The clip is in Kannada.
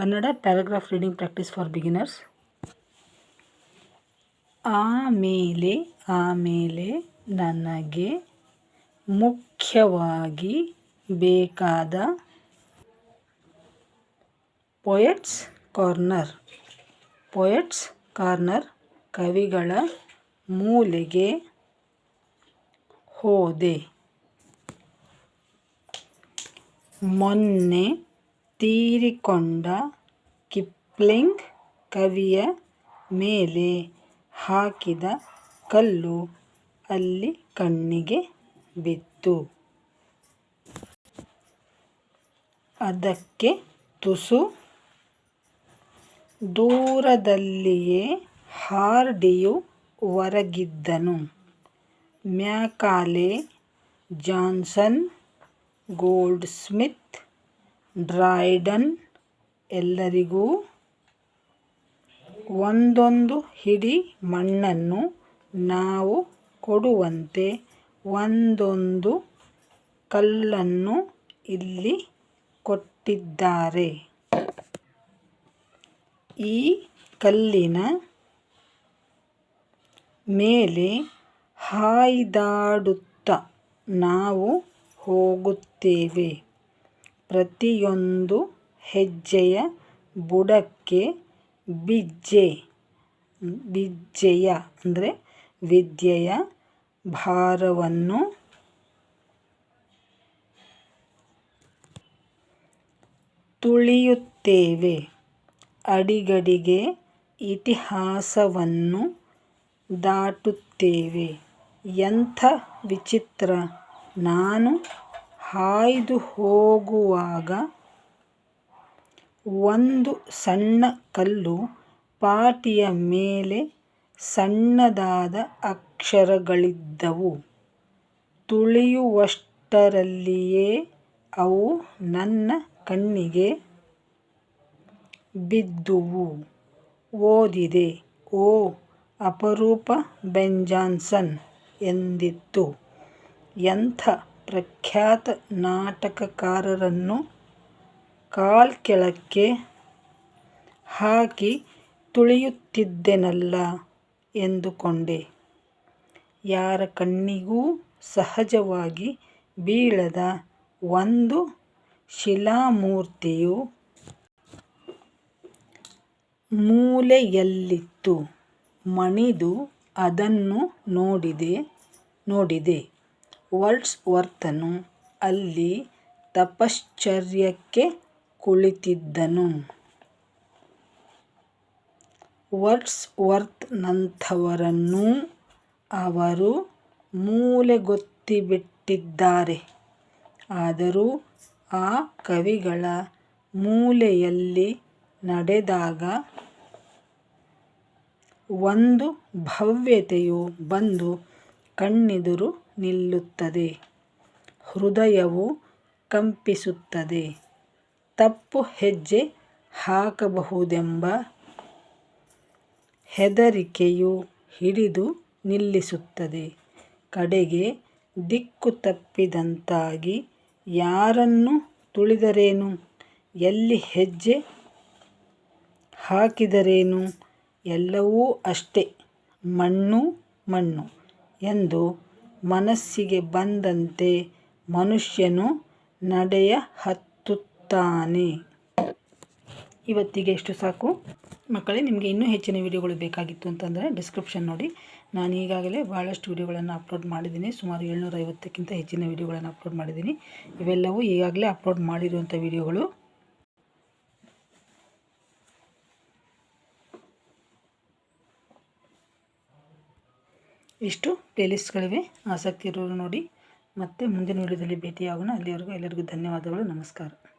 Kannada paragraph reading practice for beginners ಆಮೇಲೆ ಆಮೇಲೆ ನನಗೆ ಮುಖ್ಯವಾಗಿ ಬೇಕಾದ ಪೊಯೆಟ್ಸ್ ಕಾರ್ನರ್ ಪೊಯೆಟ್ಸ್ ಕಾರ್ನರ್ ಕವಿಗಳ ಮೂಲೆಗೆ ಹೋದೆ. ಮೊನ್ನೆ ತೀರಿಕೊಂಡ ಕಿಪ್ಲಿಂಗ್ ಕವಿಯ ಮೇಲೆ ಹಾಕಿದ ಕಲ್ಲು ಅಲ್ಲಿ ಕಣ್ಣಿಗೆ ಬಿತ್ತು. ಅದಕ್ಕೆ ತುಸು. ದೂರದಲ್ಲಿಯೇ ಹಾರ್ಡಿಯು ಹೊರಗಿದ್ದನು Macaulay Johnson Goldsmith Dryden ಎಲ್ಲರಿಗೂ ಒಂದೊಂದು ಹಿಡಿ ಮಣ್ಣನ್ನು ನಾವು ಕೊಡುವಂತೆ ಒಂದೊಂದು ಕಲ್ಲನ್ನು ಇಲ್ಲಿ ಕೊಟ್ಟಿದ್ದಾರೆ. ಈ ಕಲ್ಲಿನ ಮೇಲೆ ಹಾಯ್ದಾಡುತ್ತಾ ನಾವು ಹೋಗುತ್ತೇವೆ. ಪ್ರತಿಯೊಂದು ಹೆಜ್ಜೆಯ ಬುಡಕ್ಕೆ ಬಿಜ್ಜೆ, ಬಿಜ್ಜೆಯ ಅಂದರೆ ವಿದ್ಯೆಯ ಭಾರವನ್ನು ತುಳಿಯುತ್ತೇವೆ. ಅಡಿಗಡಿಗೆ ಇತಿಹಾಸವನ್ನು ದಾಟುತ್ತೇವೆ. ಎಂಥ ವಿಚಿತ್ರ. ನಾನು ಹಾಯ್ದು ಹೋಗುವಾಗ ಒಂದು ಸಣ್ಣ ಕಲ್ಲು ಪಾಟಿಯ ಮೇಲೆ ಸಣ್ಣದಾದ ಅಕ್ಷರಗಳಿದ್ದವು. ತುಳಿಯುವಷ್ಟರಲ್ಲಿಯೇ ಅವು ನನ್ನ ಕಣ್ಣಿಗೆ ಬಿದ್ದುವು. ಓದಿದೆ, ಓ ಅಪರೂಪ ಬೆಂಜಾನ್ಸನ್ ಎಂದಿತ್ತು. ಎಂಥ ಪ್ರಖ್ಯಾತ ನಾಟಕಕಾರರನ್ನು ಕಾಲ್ಕೆಳಕ್ಕೆ ಹಾಕಿ ತುಳಿಯುತ್ತಿದ್ದೆನಲ್ಲ ಎಂದುಕೊಂಡೆ. ಯಾರ ಕಣ್ಣಿಗೂ ಸಹಜವಾಗಿ ಬೀಳದ ಒಂದು ಶಿಲಾಮೂರ್ತಿಯು ಮೂಲೆಯಲ್ಲಿತ್ತು, ಮಣಿದು ಅದನ್ನು ನೋಡಿದೆ ನೋಡಿದೆ. ವರ್ಡ್ಸ್ವರ್ತನು. ಅಲ್ಲಿ ತಪಶ್ಚರ್ಯಕ್ಕೆ ಕುಳಿತಿದ್ದನು. ವರ್ಡ್ಸ್ವರ್ತನಂಥವರನ್ನೂ ಅವರು ಮೂಲೆಗೊತ್ತಿಬಿಟ್ಟಿದ್ದಾರೆ. ಆದರೂ ಆ ಕವಿಗಳ ಮೂಲೆಯಲ್ಲಿ ನಡೆದಾಗ ಒಂದು ಭವ್ಯತೆಯು ಬಂದು ಕಣ್ಣೆದುರು ನಿಲ್ಲುತ್ತದೆ. ಹೃದಯವು ಕಂಪಿಸುತ್ತದೆ. ತಪ್ಪು ಹೆಜ್ಜೆ ಹಾಕಬಹುದೆಂಬ ಹೆದರಿಕೆಯು ಹಿಡಿದು ನಿಲ್ಲಿಸುತ್ತದೆ. ಕಡೆಗೆ ದಿಕ್ಕು ತಪ್ಪಿದಂತಾಗಿ ಯಾರನ್ನು ತುಳಿದರೇನು? ಎಲ್ಲಿ ಹೆಜ್ಜೆ ಹಾಕಿದರೇನು? ಎಲ್ಲವೂ ಅಷ್ಟೇ. ಮಣ್ಣು ಮಣ್ಣು ಎಂದು ಮನಸ್ಸಿಗೆ ಬಂದಂತೆ ಮನುಷ್ಯನು ನಡೆಯ ಹತ್ತುತ್ತಾನೆ ಇವತ್ತಿಗೆ ಎಷ್ಟು ಸಾಕು. ಮಕ್ಕಳೇ, ನಿಮಗೆ ಇನ್ನೂ ಹೆಚ್ಚಿನ ವಿಡಿಯೋಗಳು ಬೇಕಾಗಿತ್ತು ಅಂತಂದರೆ ಡಿಸ್ಕ್ರಿಪ್ಷನ್ ನೋಡಿ. ನಾನು ಈಗಾಗಲೇ ಭಾಳಷ್ಟು ವಿಡಿಯೋಗಳನ್ನು ಅಪ್ಲೋಡ್ ಮಾಡಿದ್ದೀನಿ. ಸುಮಾರು ಏಳ್ನೂರ ಐವತ್ತಕ್ಕಿಂತ ಹೆಚ್ಚಿನ ವಿಡಿಯೋಗಳನ್ನು ಅಪ್ಲೋಡ್ ಮಾಡಿದ್ದೀನಿ. ಇವೆಲ್ಲವೂ ಈಗಾಗಲೇ ಅಪ್ಲೋಡ್ ಮಾಡಿರುವಂಥ ವಿಡಿಯೋಗಳು. ಇಷ್ಟು ಪ್ಲೇಲಿಸ್ಟ್ಗಳಿವೆ. ಆಸಕ್ತಿ ಇರೋರು ನೋಡಿ. ಮತ್ತು ಮುಂದಿನ ವಿಡಿಯೋದಲ್ಲಿ ಭೇಟಿಯಾಗೋಣ. ಅಲ್ಲಿವರೆಗೂ ಎಲ್ಲರಿಗೂ ಧನ್ಯವಾದಗಳು. ನಮಸ್ಕಾರ.